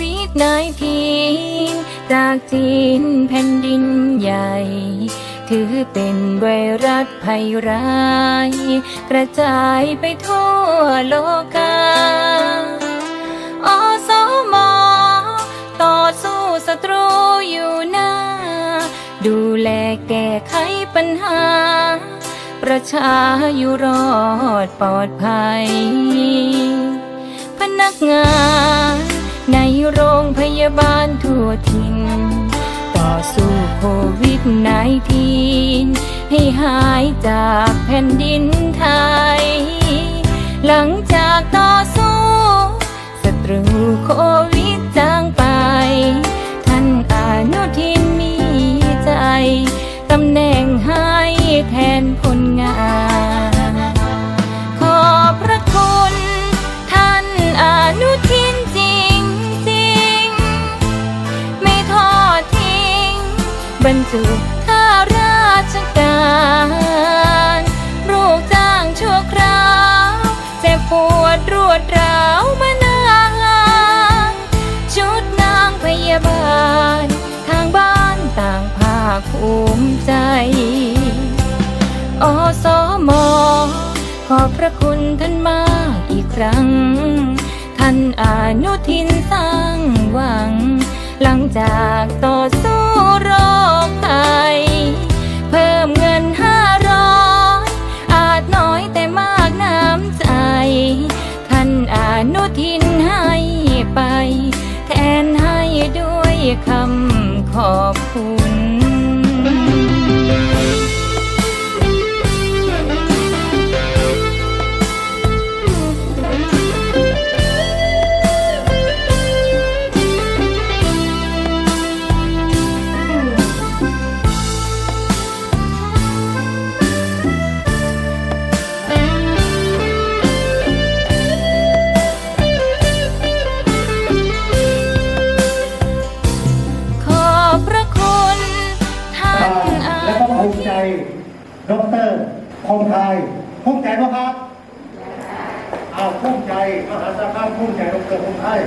ดนายทีนจากจีนแผ่นดินใหญ่ ถือเป็นไวรัสภัยร้าย กระจายไปทั่วโลกาอสมต่อสู้ศัตรูอยู่หน้า ดูแลแก้ไขปัญหา ประชาอยู่รอดปลอดภัย พนักงาน ในโรงพยาบาลทั่วถิ่นต่อสู้โควิด -19 ให้หายจากแผ่นดินไทย บรรจุข้าราชการลูกจ้างชั่วคราวเจ็บปวดรวดร้าวมานานชุดนางพยาบาล ทางบ้านต่างภาคภูมิใจอสมอขอบพระคุณท่านมากอีกครั้ง ท่านอนุทินสร้างหวัง หลังจากต่อสู้ คำขอบคุณ ดรคงไทยภูมิใจไหมครับเอาวภูมิใจมหาสารคามภูมิใจดอกเตอรคงไทย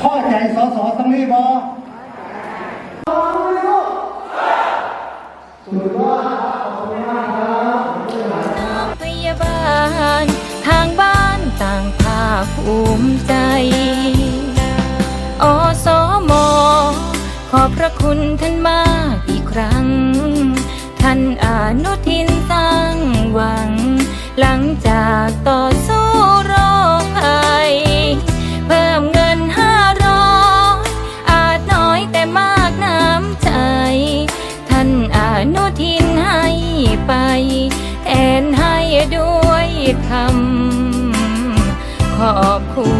พ่อใจสอสอตรงนี้บอสุดยอดขอบคุณมากครับพยาบาล ทางบ้านต่างภาคภูมิใจ อสมขอบพระคุณท่านมากอีกครั้ง ท่านอนุทิน หวัง หลังจากต่อสู้โรคภัย เพิ่มเงินห้าร้อยอาจน้อยแต่มากน้ำใจ ท่านอนุทินให้ไป แทนให้ด้วยคำขอบคุณ